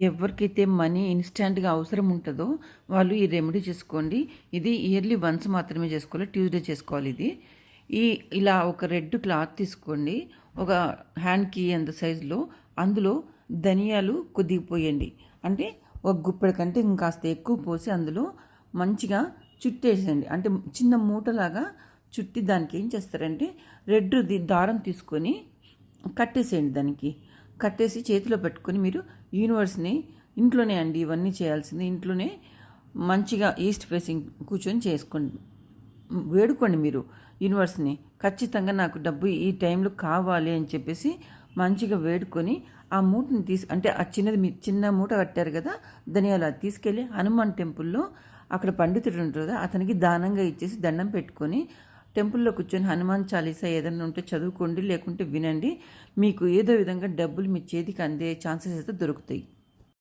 ఎవరికైతే మనీ ఇన్‌స్టాంట్‌గా అవసరం ఉంటుందో వాళ్ళు ఈ రెమెడీ చేసుకోండి. ఇది ఇయర్లీ వన్స్ మాత్రమే చేసుకోవాలి. ట్యూస్‌డే చేసుకోవాలి ఇది. ఈ ఇలా ఒక రెడ్ క్లాత్ తీసుకోండి. ఒక హ్యాండ్‌కి అంత సైజులో అందులో ధనియాలు కొద్దిగా పోయండి. అంటే ఒక గుప్పెడు కంటే ఇంకాస్త ఎక్కువ పోసి అందులో మంచిగా చుట్టేసేయండి. అంటే చిన్న మూటలాగా చుట్టి దానికి ఏం చేస్తారంటే రెడ్ దారం తీసుకొని కట్టేసేయండి దానికి. కట్టేసి చేతిలో పెట్టుకొని మీరు యూనివర్స్‌ని ఇంట్లోనే అండి ఇవన్నీ చేయాల్సింది. ఇంట్లోనే మంచిగా ఈస్ట్ ఫేసింగ్ కూర్చొని చేసుకోండి. వేడుకోండి మీరు యూనివర్స్‌ని. ఖచ్చితంగా నాకు డబ్బు ఈ టైంలో కావాలి అని చెప్పేసి మంచిగా వేడుకొని ఆ మూటని తీసు అంటే ఆ చిన్నది మీ చిన్న మూట కట్టారు కదా! ధనియాలు అది తీసుకెళ్ళి హనుమాన్ టెంపుల్‌లో అక్కడ పండితుడు ఉంటారు కదా! అతనికి దానంగా ఇచ్చేసి దండం పెట్టుకొని టెంపుల్‌లో కూర్చొని హనుమాన్ చాలీసా ఏదైనా ఉంటే చదువుకోండి. లేకుంటే వినండి. మీకు ఏదో విధంగా డబ్బులు మీ చేతికి అందే ఛాన్సెస్ అయితే దొరుకుతాయి.